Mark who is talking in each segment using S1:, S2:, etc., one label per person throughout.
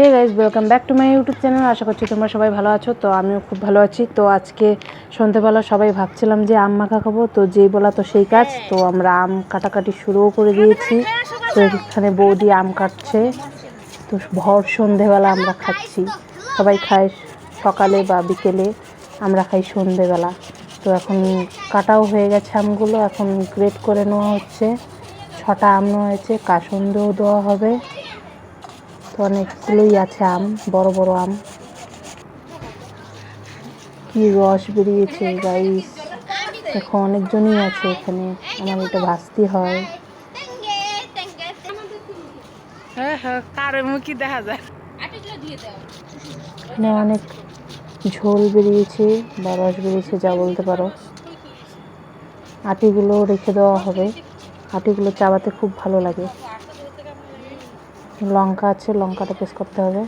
S1: Hey guys welcome back to my YouTube channel আশা করছি তোমরা সবাই ভালো আছো। তো আমিও খুব ভালো আছি। তো আজকে সন্ধ্যেবেলা সবাই ভাবছিলাম যে আম মাখা খাব। তো যেই বলা তো সেই কাজ। তো আমরা আম কাটাকাটি শুরুও করে দিয়েছি। তো এখানে বৌদি আম কাটছে। তো ভর সন্ধেবেলা আমরা খাচ্ছি। সবাই খায় সকালে বা বিকেলে। আমরা খাই সন্ধেবেলা। তো এখন কাটাও হয়ে গেছে আমগুলো। এখন গ্রেট করে নেওয়া হচ্ছে। ছটা আম নেওয়া হয়েছে। কাসন্দেও দেওয়া হবে। অনেকগুলোই আছে আম বড় বড় আম। কি রস বেরিয়েছে গাইস দেখো অনেকজনই আছে এখানে। আমার এটা ভাস্তি হয়।
S2: হ্যাঁ হ্যাঁ দেখা যায়।
S1: এখানে অনেক ঝোল বেরিয়েছে বা রস বেরিয়েছে যা বলতে পারো। আটিগুলো রেখে দেওয়া হবে। আটিগুলো চাবাতে খুব ভালো লাগে। লঙ্কা আছে, লঙ্কাটা পেস্ট করতে হবে।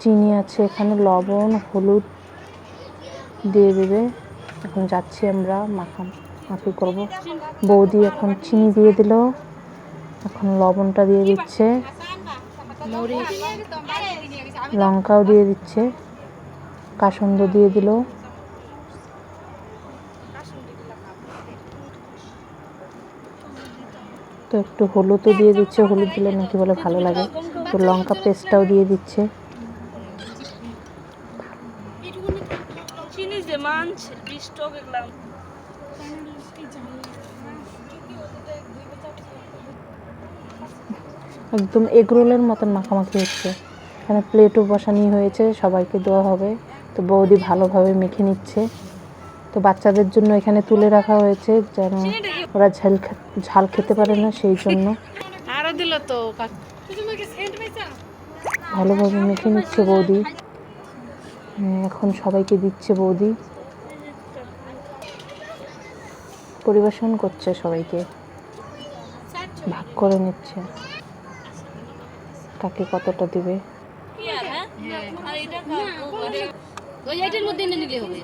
S1: চিনি আছে এখানে, লবণ, হলুদ দিয়ে দেবে। এখন যাচ্ছি আমরা মাখা মাখি করব। বৌদি এখন চিনি দিয়ে দিল, এখন লবণটা দিয়ে দিচ্ছে। লঙ্কাও দিয়ে দিচ্ছে, কাসন্দ দিয়ে দিল। তো একটু হলুদও দিয়ে দিচ্ছে হলুদ দিলে নাকি বলে ভালো লাগে। তো লঙ্কা পেস্টটাও দিয়ে দিচ্ছে। একদম এগরোলের মতন মাখামাখি হচ্ছে। এখানে প্লেটও বসানি হয়েছে সবাইকে দেওয়া হবে। তো বৌদি ভালোভাবে মেখে নিচ্ছে। তো বাচ্চাদের জন্য এখানে তুলে রাখা হয়েছে যেন ওরা ঝাল ঝাল খেতে পারে না সেই জন্য।
S2: আরও দিল তো
S1: ভালোভাবে মেখে নিচ্ছে বৌদি। এখন সবাইকে দিচ্ছে বৌদি। পরিবেশন করছে সবাইকে। ভাগ করে নিচ্ছে। কাকে কতটা দিবে?
S3: ওই এটার মধ্যে এনে নিলে হবে।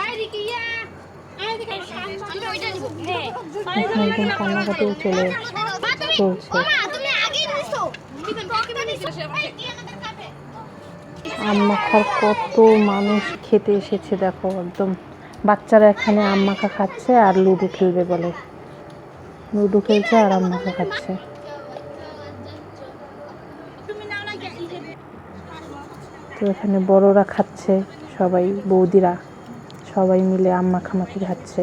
S3: আয় রিকিয়া
S1: চলে চলছে। আম মাখার কত মানুষ খেতে এসেছে দেখো একদম। বাচ্চারা এখানে আম মাখা খাচ্ছে আর লুডো খেলবে বলে। লুডো খেলছে আর আম মাখা খাচ্ছে। তো এখানে বড়রা খাচ্ছে সবাই বৌদিরা সবাই মিলে আম মাখামাখি খাচ্ছে।